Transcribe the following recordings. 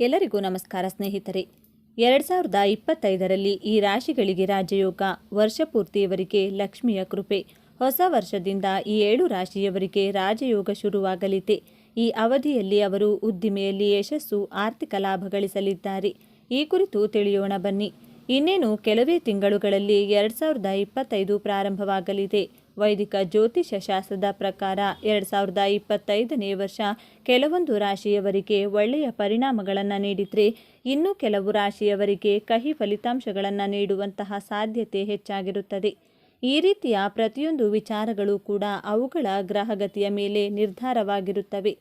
ಎಲ್ಲರಿಗೂ ನಮಸ್ಕಾರ ಸ್ನೇಹಿತರೆ. ಎರಡು ಸಾವಿರದ ಇಪ್ಪತ್ತೈದರಲ್ಲಿ ಈ ರಾಶಿಗಳಿಗೆ ರಾಜಯೋಗ ವರ್ಷಪೂರ್ತಿಯವರಿಗೆ ಲಕ್ಷ್ಮಿಯ ಕೃಪೆ. ಹೊಸ ವರ್ಷದಿಂದ ಈ ಏಳು ರಾಶಿಯವರಿಗೆ ರಾಜಯೋಗ ಶುರುವಾಗಲಿದೆ. ಈ ಅವಧಿಯಲ್ಲಿ ಅವರು ಉದ್ದಿಮೆಯಲ್ಲಿ ಯಶಸ್ಸು, ಆರ್ಥಿಕ ಲಾಭ ಗಳಿಸಲಿದ್ದಾರೆ. ಈ ಕುರಿತು ತಿಳಿಯೋಣ ಬನ್ನಿ. ಇನ್ನೇನು ಕೆಲವೇ ತಿಂಗಳುಗಳಲ್ಲಿ ಎರಡು ಸಾವಿರದ ಇಪ್ಪತ್ತೈದು ಪ್ರಾರಂಭವಾಗಲಿದೆ. ವೈದಿಕ ಜ್ಯೋತಿಷ ಶಾಸ್ತ್ರದ ಪ್ರಕಾರ ಎರಡು ಸಾವಿರದ ಇಪ್ಪತ್ತೈದನೇ ವರ್ಷ ಕೆಲವೊಂದು ರಾಶಿಯವರಿಗೆ ಒಳ್ಳೆಯ ಪರಿಣಾಮಗಳನ್ನು ನೀಡಿದರೆ ಇನ್ನೂ ಕೆಲವು ರಾಶಿಯವರಿಗೆ ಕಹಿ ಫಲಿತಾಂಶಗಳನ್ನು ನೀಡುವಂತಹ ಸಾಧ್ಯತೆ ಹೆಚ್ಚಾಗಿರುತ್ತದೆ. ಈ ರೀತಿಯ ಪ್ರತಿಯೊಂದು ವಿಚಾರಗಳು ಕೂಡ ಅವುಗಳ ಗ್ರಹಗತಿಯ ಮೇಲೆ ನಿರ್ಧಾರವಾಗಿರುತ್ತವೆ.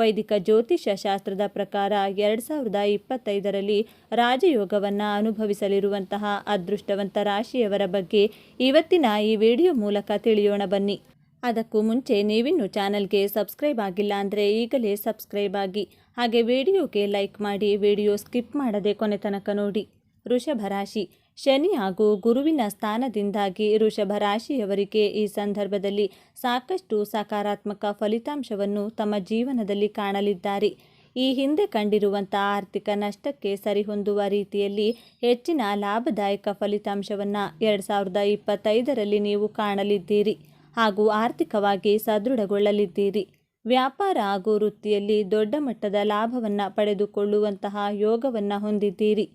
ವೈದಿಕ ಜ್ಯೋತಿಷ್ಯ ಶಾಸ್ತ್ರದ ಪ್ರಕಾರ ಎರಡು ಸಾವಿರದ ಇಪ್ಪತ್ತೈದರಲ್ಲಿ ರಾಜಯೋಗವನ್ನು ಅನುಭವಿಸಲಿರುವಂತಹ ಅದೃಷ್ಟವಂತ ರಾಶಿಯವರ ಬಗ್ಗೆ ಇವತ್ತಿನ ಈ ವಿಡಿಯೋ ಮೂಲಕ ತಿಳಿಯೋಣ ಬನ್ನಿ. ಅದಕ್ಕೂ ಮುಂಚೆ ನೀವಿನ್ನೂ ಚಾನಲ್ಗೆ ಸಬ್ಸ್ಕ್ರೈಬ್ ಆಗಿಲ್ಲ ಅಂದರೆ ಈಗಲೇ ಸಬ್ಸ್ಕ್ರೈಬ್ ಆಗಿ, ಹಾಗೆ ವಿಡಿಯೋಗೆ ಲೈಕ್ ಮಾಡಿ ವಿಡಿಯೋ ಸ್ಕಿಪ್ ಮಾಡದೆ ಕೊನೆ ತನಕ ನೋಡಿ. ವೃಷಭ ರಾಶಿ ಶನಿ ಹಾಗೂ ಗುರುವಿನ ಸ್ಥಾನದಿಂದಾಗಿ ಋಷಭ ರಾಶಿಯವರಿಗೆ ಈ ಸಂದರ್ಭದಲ್ಲಿ ಸಾಕಷ್ಟು ಸಕಾರಾತ್ಮಕ ಫಲಿತಾಂಶವನ್ನು ತಮ್ಮ ಜೀವನದಲ್ಲಿ ಕಾಣಲಿದ್ದಾರೆ. ಈ ಹಿಂದೆ ಕಂಡಿರುವಂಥ ಆರ್ಥಿಕ ನಷ್ಟಕ್ಕೆ ಸರಿಹೊಂದುವ ರೀತಿಯಲ್ಲಿ ಹೆಚ್ಚಿನ ಲಾಭದಾಯಕ ಫಲಿತಾಂಶವನ್ನು ಎರಡು ಸಾವಿರದ ಇಪ್ಪತ್ತೈದರಲ್ಲಿ ನೀವು ಕಾಣಲಿದ್ದೀರಿ ಹಾಗೂ ಆರ್ಥಿಕವಾಗಿ ಸದೃಢಗೊಳ್ಳಲಿದ್ದೀರಿ. ವ್ಯಾಪಾರ ಹಾಗೂ ವೃತ್ತಿಯಲ್ಲಿ ದೊಡ್ಡ ಮಟ್ಟದ ಲಾಭವನ್ನು ಪಡೆದುಕೊಳ್ಳುವಂತಹ ಯೋಗವನ್ನು ಹೊಂದಿದ್ದೀರಿ.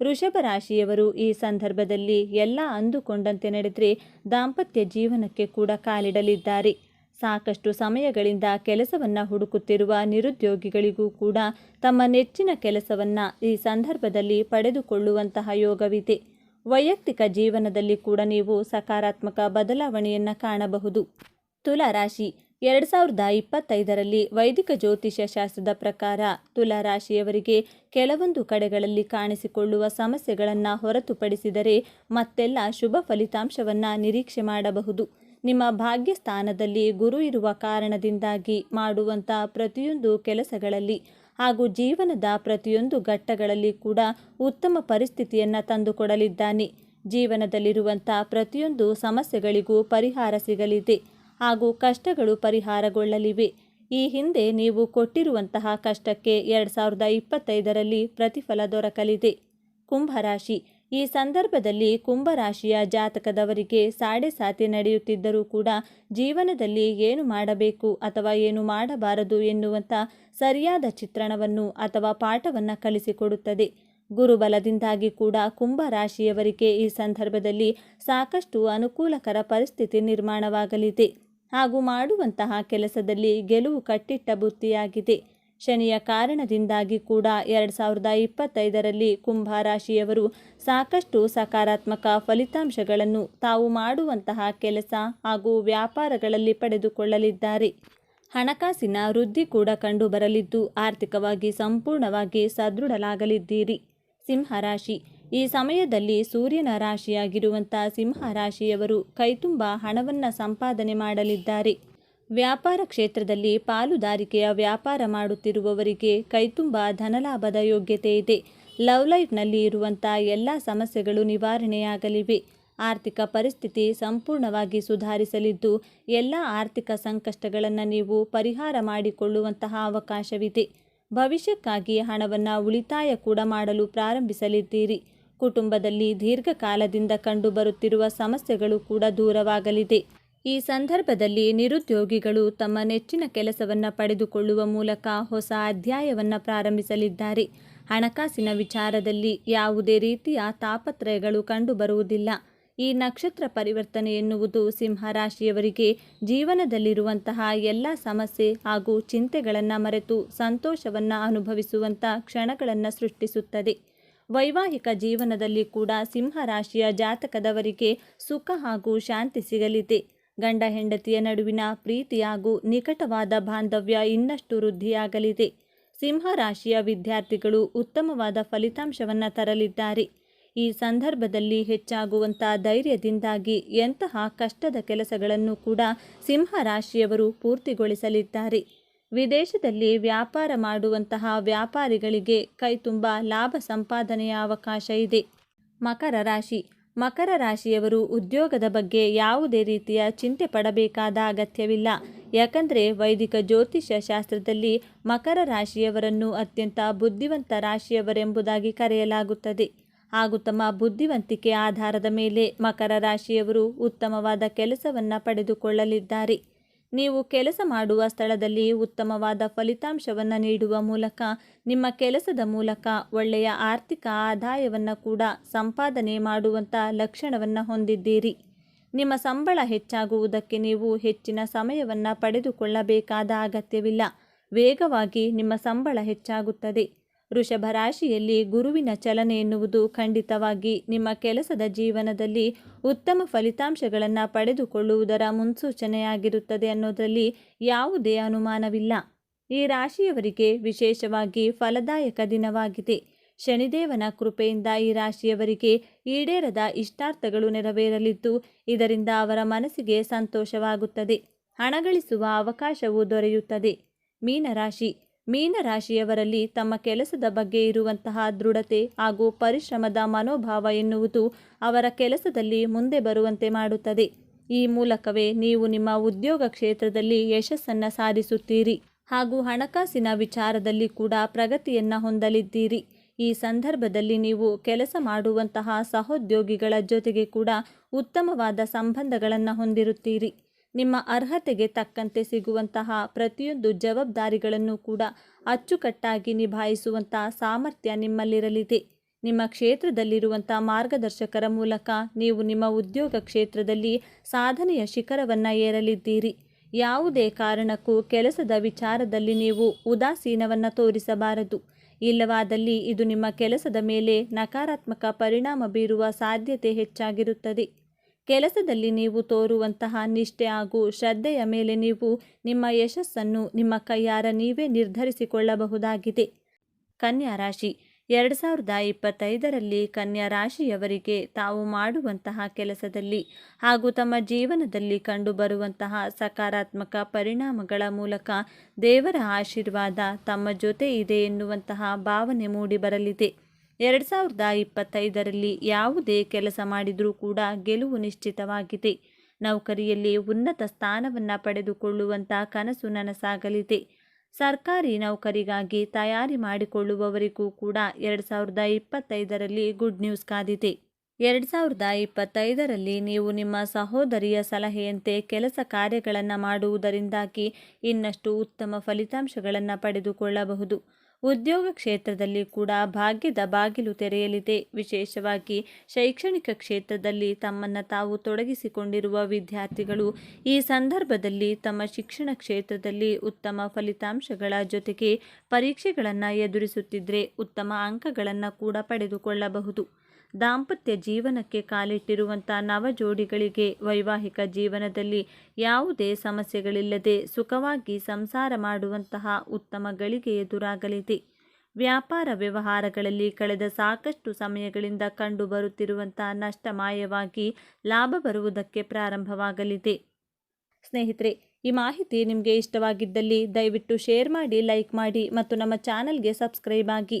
ವೃಷಭ ರಾಶಿಯವರು ಈ ಸಂದರ್ಭದಲ್ಲಿ ಎಲ್ಲ ಅಂದುಕೊಂಡಂತೆ ನಡೆದರೆ ದಾಂಪತ್ಯ ಜೀವನಕ್ಕೆ ಕೂಡ ಕಾಲಿಡಲಿದ್ದಾರೆ. ಸಾಕಷ್ಟು ಸಮಯಗಳಿಂದ ಕೆಲಸವನ್ನು ಹುಡುಕುತ್ತಿರುವ ನಿರುದ್ಯೋಗಿಗಳಿಗೂ ಕೂಡ ತಮ್ಮ ನೆಚ್ಚಿನ ಕೆಲಸವನ್ನು ಈ ಸಂದರ್ಭದಲ್ಲಿ ಪಡೆದುಕೊಳ್ಳುವಂತಹ ಯೋಗವಿದೆ. ವೈಯಕ್ತಿಕ ಜೀವನದಲ್ಲಿ ಕೂಡ ನೀವು ಸಕಾರಾತ್ಮಕ ಬದಲಾವಣೆಯನ್ನು ಕಾಣಬಹುದು. ತುಲಾ ರಾಶಿ ಎರಡು ಸಾವಿರದ ಇಪ್ಪತ್ತೈದರಲ್ಲಿ ವೈದಿಕ ಜ್ಯೋತಿಷ್ಯ ಶಾಸ್ತ್ರದ ಪ್ರಕಾರ ತುಲಾ ರಾಶಿಯವರಿಗೆ ಕೆಲವೊಂದು ಕಡೆಗಳಲ್ಲಿ ಕಾಣಿಸಿಕೊಳ್ಳುವ ಸಮಸ್ಯೆಗಳನ್ನು ಹೊರತುಪಡಿಸಿದರೆ ಮತ್ತೆಲ್ಲ ಶುಭ ಫಲಿತಾಂಶವನ್ನು ನಿರೀಕ್ಷೆ ಮಾಡಬಹುದು. ನಿಮ್ಮ ಭಾಗ್ಯ ಸ್ಥಾನದಲ್ಲಿ ಗುರು ಇರುವ ಕಾರಣದಿಂದಾಗಿ ಮಾಡುವಂಥ ಪ್ರತಿಯೊಂದು ಕೆಲಸಗಳಲ್ಲಿ ಹಾಗೂ ಜೀವನದ ಪ್ರತಿಯೊಂದು ಘಟ್ಟಗಳಲ್ಲಿ ಕೂಡ ಉತ್ತಮ ಪರಿಸ್ಥಿತಿಯನ್ನು ತಂದುಕೊಡಲಿದ್ದಾನೆ. ಜೀವನದಲ್ಲಿರುವಂಥ ಪ್ರತಿಯೊಂದು ಸಮಸ್ಯೆಗಳಿಗೂ ಪರಿಹಾರ ಸಿಗಲಿದೆ. ಹಾಗೂ ಕಷ್ಟಗಳು ಪರಿಹಾರಗೊಳ್ಳಲಿವೆ. ಈ ಹಿಂದೆ ನೀವು ಕೊಟ್ಟಿರುವಂತಹ ಕಷ್ಟಕ್ಕೆ ಎರಡು ಸಾವಿರದ ಇಪ್ಪತ್ತೈದರಲ್ಲಿ ಪ್ರತಿಫಲ ದೊರಕಲಿದೆ. ಕುಂಭರಾಶಿ. ಈ ಸಂದರ್ಭದಲ್ಲಿ ಕುಂಭರಾಶಿಯ ಜಾತಕದವರಿಗೆ ಸಾಡೆ ಸಾತಿ ನಡೆಯುತ್ತಿದ್ದರೂ ಕೂಡ ಜೀವನದಲ್ಲಿ ಏನು ಮಾಡಬೇಕು ಅಥವಾ ಏನು ಮಾಡಬಾರದು ಎನ್ನುವಂಥ ಸರಿಯಾದ ಚಿತ್ರಣವನ್ನು ಅಥವಾ ಪಾಠವನ್ನು ಕಲಿಸಿಕೊಡುತ್ತದೆ. ಗುರುಬಲದಿಂದಾಗಿ ಕೂಡ ಕುಂಭರಾಶಿಯವರಿಗೆ ಈ ಸಂದರ್ಭದಲ್ಲಿ ಸಾಕಷ್ಟು ಅನುಕೂಲಕರ ಪರಿಸ್ಥಿತಿ ನಿರ್ಮಾಣವಾಗಲಿದೆ. ಹಾಗೂ ಮಾಡುವಂತಹ ಕೆಲಸದಲ್ಲಿ ಗೆಲುವು ಕಟ್ಟಿಟ್ಟ ಬುತ್ತಿಯಾಗಿದೆ. ಶನಿಯ ಕಾರಣದಿಂದಾಗಿ ಕೂಡ ಎರಡು ಸಾವಿರದ ಇಪ್ಪತ್ತೈದರಲ್ಲಿ ಕುಂಭರಾಶಿಯವರು ಸಾಕಷ್ಟು ಸಕಾರಾತ್ಮಕ ಫಲಿತಾಂಶಗಳನ್ನು ತಾವು ಮಾಡುವಂತಹ ಕೆಲಸ ಹಾಗೂ ವ್ಯಾಪಾರಗಳಲ್ಲಿ ಪಡೆದುಕೊಳ್ಳಲಿದ್ದಾರೆ. ಹಣಕಾಸಿನ ವೃದ್ಧಿ ಕೂಡ ಕಂಡುಬರಲಿದ್ದು ಆರ್ಥಿಕವಾಗಿ ಸಂಪೂರ್ಣವಾಗಿ ಸದೃಢಲಾಗಲಿದ್ದೀರಿ ಸಿಂಹರಾಶಿ ಈ ಸಮಯದಲ್ಲಿ ಸೂರ್ಯನ ರಾಶಿಯಾಗಿರುವಂಥ ಸಿಂಹ ರಾಶಿಯವರು ಕೈತುಂಬ ಹಣವನ್ನು ಸಂಪಾದನೆ ಮಾಡಲಿದ್ದಾರೆ. ವ್ಯಾಪಾರ ಕ್ಷೇತ್ರದಲ್ಲಿ ಪಾಲುದಾರಿಕೆಯ ವ್ಯಾಪಾರ ಮಾಡುತ್ತಿರುವವರಿಗೆ ಕೈತುಂಬ ಧನಲಾಭದ ಯೋಗ್ಯತೆ ಇದೆ. ಲವ್ ಲೈಫ್ನಲ್ಲಿ ಇರುವಂಥ ಎಲ್ಲ ಸಮಸ್ಯೆಗಳು ನಿವಾರಣೆಯಾಗಲಿವೆ. ಆರ್ಥಿಕ ಪರಿಸ್ಥಿತಿ ಸಂಪೂರ್ಣವಾಗಿ ಸುಧಾರಿಸಲಿದ್ದು, ಎಲ್ಲ ಆರ್ಥಿಕ ಸಂಕಷ್ಟಗಳನ್ನು ನೀವು ಪರಿಹಾರ ಮಾಡಿಕೊಳ್ಳುವಂತಹ ಅವಕಾಶವಿದೆ. ಭವಿಷ್ಯಕ್ಕಾಗಿ ಹಣವನ್ನು ಉಳಿತಾಯ ಕೂಡ ಮಾಡಲು ಪ್ರಾರಂಭಿಸಲಿದ್ದೀರಿ. ಕುಟುಂಬದಲ್ಲಿ ದೀರ್ಘಕಾಲದಿಂದ ಕಂಡುಬರುತ್ತಿರುವ ಸಮಸ್ಯೆಗಳು ಕೂಡ ದೂರವಾಗಲಿದೆ. ಈ ಸಂದರ್ಭದಲ್ಲಿ ನಿರುದ್ಯೋಗಿಗಳು ತಮ್ಮ ನೆಚ್ಚಿನ ಕೆಲಸವನ್ನು ಪಡೆದುಕೊಳ್ಳುವ ಮೂಲಕ ಹೊಸ ಅಧ್ಯಾಯವನ್ನು ಪ್ರಾರಂಭಿಸಲಿದ್ದಾರೆ. ಹಣಕಾಸಿನ ವಿಚಾರದಲ್ಲಿ ಯಾವುದೇ ರೀತಿಯ ತಾಪತ್ರಯಗಳು ಕಂಡುಬರುವುದಿಲ್ಲ. ಈ ನಕ್ಷತ್ರ ಪರಿವರ್ತನೆ ಎನ್ನುವುದು ಸಿಂಹರಾಶಿಯವರಿಗೆ ಜೀವನದಲ್ಲಿರುವಂತಹ ಎಲ್ಲ ಸಮಸ್ಯೆ ಹಾಗೂ ಚಿಂತೆಗಳನ್ನು ಮರೆತು ಸಂತೋಷವನ್ನು ಅನುಭವಿಸುವಂಥ ಕ್ಷಣಗಳನ್ನು ಸೃಷ್ಟಿಸುತ್ತದೆ. ವೈವಾಹಿಕ ಜೀವನದಲ್ಲಿ ಕೂಡ ಸಿಂಹರಾಶಿಯ ಜಾತಕದವರಿಗೆ ಸುಖ ಹಾಗೂ ಶಾಂತಿ ಸಿಗಲಿದೆ. ಗಂಡ ಹೆಂಡತಿಯ ನಡುವಿನ ಪ್ರೀತಿ ಹಾಗೂ ನಿಕಟವಾದ ಬಾಂಧವ್ಯ ಇನ್ನಷ್ಟು ವೃದ್ಧಿಯಾಗಲಿದೆ. ಸಿಂಹರಾಶಿಯ ವಿದ್ಯಾರ್ಥಿಗಳು ಉತ್ತಮವಾದ ಫಲಿತಾಂಶವನ್ನು ತರಲಿದ್ದಾರೆ. ಈ ಸಂದರ್ಭದಲ್ಲಿ ಹೆಚ್ಚಾಗುವಂಥ ಧೈರ್ಯದಿಂದಾಗಿ ಎಂತಹ ಕಷ್ಟದ ಕೆಲಸಗಳನ್ನು ಕೂಡ ಸಿಂಹರಾಶಿಯವರು ಪೂರ್ತಿಗೊಳಿಸಲಿದ್ದಾರೆ. ವಿದೇಶದಲ್ಲಿ ವ್ಯಾಪಾರ ಮಾಡುವಂತಹ ವ್ಯಾಪಾರಿಗಳಿಗೆ ಕೈತುಂಬ ಲಾಭ ಸಂಪಾದನೆಯ ಅವಕಾಶ ಇದೆ. ಮಕರ ರಾಶಿ. ಮಕರ ರಾಶಿಯವರು ಉದ್ಯೋಗದ ಬಗ್ಗೆ ಯಾವುದೇ ರೀತಿಯ ಚಿಂತೆ ಪಡಬೇಕಾದ ಅಗತ್ಯವಿಲ್ಲ. ಯಾಕಂದರೆ ವೈದಿಕ ಜ್ಯೋತಿಷ್ಯ ಶಾಸ್ತ್ರದಲ್ಲಿ ಮಕರ ರಾಶಿಯವರನ್ನು ಅತ್ಯಂತ ಬುದ್ಧಿವಂತ ರಾಶಿಯವರೆಂಬುದಾಗಿ ಕರೆಯಲಾಗುತ್ತದೆ. ಹಾಗೂ ತಮ್ಮ ಬುದ್ಧಿವಂತಿಕೆ ಆಧಾರದ ಮೇಲೆ ಮಕರ ರಾಶಿಯವರು ಉತ್ತಮವಾದ ಕೆಲಸವನ್ನು ಪಡೆದುಕೊಳ್ಳಲಿದ್ದಾರೆ. ನೀವು ಕೆಲಸ ಮಾಡುವ ಸ್ಥಳದಲ್ಲಿ ಉತ್ತಮವಾದ ಫಲಿತಾಂಶವನ್ನು ನೀಡುವ ಮೂಲಕ, ನಿಮ್ಮ ಕೆಲಸದ ಮೂಲಕ ಒಳ್ಳೆಯ ಆರ್ಥಿಕ ಆದಾಯವನ್ನು ಕೂಡ ಸಂಪಾದನೆ ಮಾಡುವಂಥ ಲಕ್ಷಣವನ್ನು ಹೊಂದಿದ್ದೀರಿ. ನಿಮ್ಮ ಸಂಬಳ ಹೆಚ್ಚಾಗುವುದಕ್ಕೆ ನೀವು ಹೆಚ್ಚಿನ ಸಮಯವನ್ನು ಪಡೆದುಕೊಳ್ಳಬೇಕಾದ ಅಗತ್ಯವಿಲ್ಲ. ವೇಗವಾಗಿ ನಿಮ್ಮ ಸಂಬಳ ಹೆಚ್ಚಾಗುತ್ತದೆ. ವೃಷಭ ರಾಶಿಯಲ್ಲಿ ಗುರುವಿನ ಚಲನೆ ಎನ್ನುವುದು ಖಂಡಿತವಾಗಿ ನಿಮ್ಮ ಕೆಲಸದ ಜೀವನದಲ್ಲಿ ಉತ್ತಮ ಫಲಿತಾಂಶಗಳನ್ನು ಪಡೆದುಕೊಳ್ಳುವುದರ ಮುನ್ಸೂಚನೆಯಾಗಿರುತ್ತದೆ ಅನ್ನೋದರಲ್ಲಿ ಯಾವುದೇ ಅನುಮಾನವಿಲ್ಲ. ಈ ರಾಶಿಯವರಿಗೆ ವಿಶೇಷವಾಗಿ ಫಲದಾಯಕ ದಿನವಾಗಿದೆ. ಶನಿದೇವನ ಕೃಪೆಯಿಂದ ಈ ರಾಶಿಯವರಿಗೆ ಈಡೇರದ ಇಷ್ಟಾರ್ಥಗಳು ನೆರವೇರಲಿದ್ದು, ಇದರಿಂದ ಅವರ ಮನಸ್ಸಿಗೆ ಸಂತೋಷವಾಗುತ್ತದೆ. ಹಣ ಗಳಿಸುವ ಅವಕಾಶವೂ ದೊರೆಯುತ್ತದೆ. ಮೀನರಾಶಿ ಮೀನರಾಶಿಯವರಲ್ಲಿ ತಮ್ಮ ಕೆಲಸದ ಬಗ್ಗೆ ಇರುವಂತಹ ದೃಢತೆ ಹಾಗೂ ಪರಿಶ್ರಮದ ಮನೋಭಾವ ಎನ್ನುವುದು ಅವರ ಕೆಲಸದಲ್ಲಿ ಮುಂದೆ ಬರುವಂತೆ ಮಾಡುತ್ತದೆ. ಈ ಮೂಲಕವೇ ನೀವು ನಿಮ್ಮ ಉದ್ಯೋಗ ಕ್ಷೇತ್ರದಲ್ಲಿ ಯಶಸ್ಸನ್ನು ಸಾಧಿಸುತ್ತೀರಿ ಹಾಗೂ ಹಣಕಾಸಿನ ವಿಚಾರದಲ್ಲಿ ಕೂಡ ಪ್ರಗತಿಯನ್ನು ಹೊಂದಲಿದ್ದೀರಿ. ಈ ಸಂದರ್ಭದಲ್ಲಿ ನೀವು ಕೆಲಸ ಮಾಡುವಂತಹ ಸಹೋದ್ಯೋಗಿಗಳ ಜೊತೆಗೆ ಕೂಡ ಉತ್ತಮವಾದ ಸಂಬಂಧಗಳನ್ನು ಹೊಂದಿರುತ್ತೀರಿ. ನಿಮ್ಮ ಅರ್ಹತೆಗೆ ತಕ್ಕಂತೆ ಸಿಗುವಂತಹ ಪ್ರತಿಯೊಂದು ಜವಾಬ್ದಾರಿಗಳನ್ನು ಕೂಡ ಅಚ್ಚುಕಟ್ಟಾಗಿ ನಿಭಾಯಿಸುವಂತಹ ಸಾಮರ್ಥ್ಯ ನಿಮ್ಮಲ್ಲಿರಲಿದೆ. ನಿಮ್ಮ ಕ್ಷೇತ್ರದಲ್ಲಿರುವಂಥ ಮಾರ್ಗದರ್ಶಕರ ಮೂಲಕ ನೀವು ನಿಮ್ಮ ಉದ್ಯೋಗ ಕ್ಷೇತ್ರದಲ್ಲಿ ಸಾಧನೆಯ ಶಿಖರವನ್ನು ಏರಲಿದ್ದೀರಿ. ಯಾವುದೇ ಕಾರಣಕ್ಕೂ ಕೆಲಸದ ವಿಚಾರದಲ್ಲಿ ನೀವು ಉದಾಸೀನವನ್ನು ತೋರಿಸಬಾರದು. ಇಲ್ಲವಾದಲ್ಲಿ ಇದು ನಿಮ್ಮ ಕೆಲಸದ ಮೇಲೆ ನಕಾರಾತ್ಮಕ ಪರಿಣಾಮ ಬೀರುವ ಸಾಧ್ಯತೆ ಹೆಚ್ಚಾಗಿರುತ್ತದೆ. ಕೆಲಸದಲ್ಲಿ ನೀವು ತೋರುವಂತಹ ನಿಷ್ಠೆ ಹಾಗೂ ಶ್ರದ್ಧೆಯ ಮೇಲೆ ನೀವು ನಿಮ್ಮ ಯಶಸ್ಸನ್ನು ನಿಮ್ಮ ಕೈಯಾರ ನೀವೇ ನಿರ್ಧರಿಸಿಕೊಳ್ಳಬಹುದಾಗಿದೆ. ಕನ್ಯಾ ರಾಶಿ, ಎರಡು ಸಾವಿರದ ಇಪ್ಪತ್ತೈದರಲ್ಲಿ ಕನ್ಯಾ ರಾಶಿಯವರಿಗೆ ತಾವು ಮಾಡುವಂತಹ ಕೆಲಸದಲ್ಲಿ ಹಾಗೂ ತಮ್ಮ ಜೀವನದಲ್ಲಿ ಕಂಡುಬರುವಂತಹ ಸಕಾರಾತ್ಮಕ ಪರಿಣಾಮಗಳ ಮೂಲಕ ದೇವರ ಆಶೀರ್ವಾದ ತಮ್ಮ ಜೊತೆ ಇದೆ ಎನ್ನುವಂತಹ ಭಾವನೆ ಮೂಡಿಬರಲಿದೆ. ಎರಡು ಸಾವಿರದ ಇಪ್ಪತ್ತೈದರಲ್ಲಿ ಯಾವುದೇ ಕೆಲಸ ಮಾಡಿದರೂ ಕೂಡ ಗೆಲುವು ನಿಶ್ಚಿತವಾಗಿದೆ. ನೌಕರಿಯಲ್ಲಿ ಉನ್ನತ ಸ್ಥಾನವನ್ನು ಪಡೆದುಕೊಳ್ಳುವಂಥ ಕನಸು ನನಸಾಗಲಿದೆ. ಸರ್ಕಾರಿ ನೌಕರಿಗಾಗಿ ತಯಾರಿ ಮಾಡಿಕೊಳ್ಳುವವರಿಗೂ ಕೂಡ ಎರಡು ಸಾವಿರದ ಇಪ್ಪತ್ತೈದರಲ್ಲಿ ಗುಡ್ ನ್ಯೂಸ್ ಕಾದಿದೆ. ಎರಡು ಸಾವಿರದ ಇಪ್ಪತ್ತೈದರಲ್ಲಿ ನೀವು ನಿಮ್ಮ ಸಹೋದರಿಯ ಸಲಹೆಯಂತೆ ಕೆಲಸ ಕಾರ್ಯಗಳನ್ನು ಮಾಡುವುದರಿಂದಾಗಿ ಇನ್ನಷ್ಟು ಉತ್ತಮ ಫಲಿತಾಂಶಗಳನ್ನು ಪಡೆದುಕೊಳ್ಳಬಹುದು. ಉದ್ಯೋಗ ಕ್ಷೇತ್ರದಲ್ಲಿ ಕೂಡ ಭಾಗ್ಯದ ಬಾಗಿಲು ತೆರೆಯಲಿದೆ. ವಿಶೇಷವಾಗಿ ಶೈಕ್ಷಣಿಕ ಕ್ಷೇತ್ರದಲ್ಲಿ ತಮ್ಮನ್ನು ತಾವು ತೊಡಗಿಸಿಕೊಂಡಿರುವ ವಿದ್ಯಾರ್ಥಿಗಳು ಈ ಸಂದರ್ಭದಲ್ಲಿ ತಮ್ಮ ಶಿಕ್ಷಣ ಕ್ಷೇತ್ರದಲ್ಲಿ ಉತ್ತಮ ಫಲಿತಾಂಶಗಳ ಜೊತೆಗೆ ಪರೀಕ್ಷೆಗಳನ್ನು ಎದುರಿಸುತ್ತಿದ್ದರೆ ಉತ್ತಮ ಅಂಕಗಳನ್ನು ಕೂಡ ಪಡೆದುಕೊಳ್ಳಬಹುದು. ದಾಂಪತ್ಯ ಜೀವನಕ್ಕೆ ಕಾಲಿಟ್ಟಿರುವಂಥ ನವ ಜೋಡಿಗಳಿಗೆ ವೈವಾಹಿಕ ಜೀವನದಲ್ಲಿ ಯಾವುದೇ ಸಮಸ್ಯೆಗಳಿಲ್ಲದೆ ಸುಖವಾಗಿ ಸಂಸಾರ ಮಾಡುವಂತಹ ಉತ್ತಮ ಗಳಿಗೆ ಎದುರಾಗಲಿದೆ. ವ್ಯಾಪಾರ ವ್ಯವಹಾರಗಳಲ್ಲಿ ಕಳೆದ ಸಾಕಷ್ಟು ಸಮಯಗಳಿಂದ ಕಂಡುಬರುತ್ತಿರುವಂಥ ನಷ್ಟ ಮಾಯವಾಗಿ ಲಾಭ ಬರುವುದಕ್ಕೆ ಪ್ರಾರಂಭವಾಗಲಿದೆ. ಸ್ನೇಹಿತರೆ, ಈ ಮಾಹಿತಿ ನಿಮಗೆ ಇಷ್ಟವಾಗಿದ್ದಲ್ಲಿ ದಯವಿಟ್ಟು ಶೇರ್ ಮಾಡಿ, ಲೈಕ್ ಮಾಡಿ ಮತ್ತು ನಮ್ಮ ಚಾನಲ್ಗೆ ಸಬ್ಸ್ಕ್ರೈಬ್ ಆಗಿ.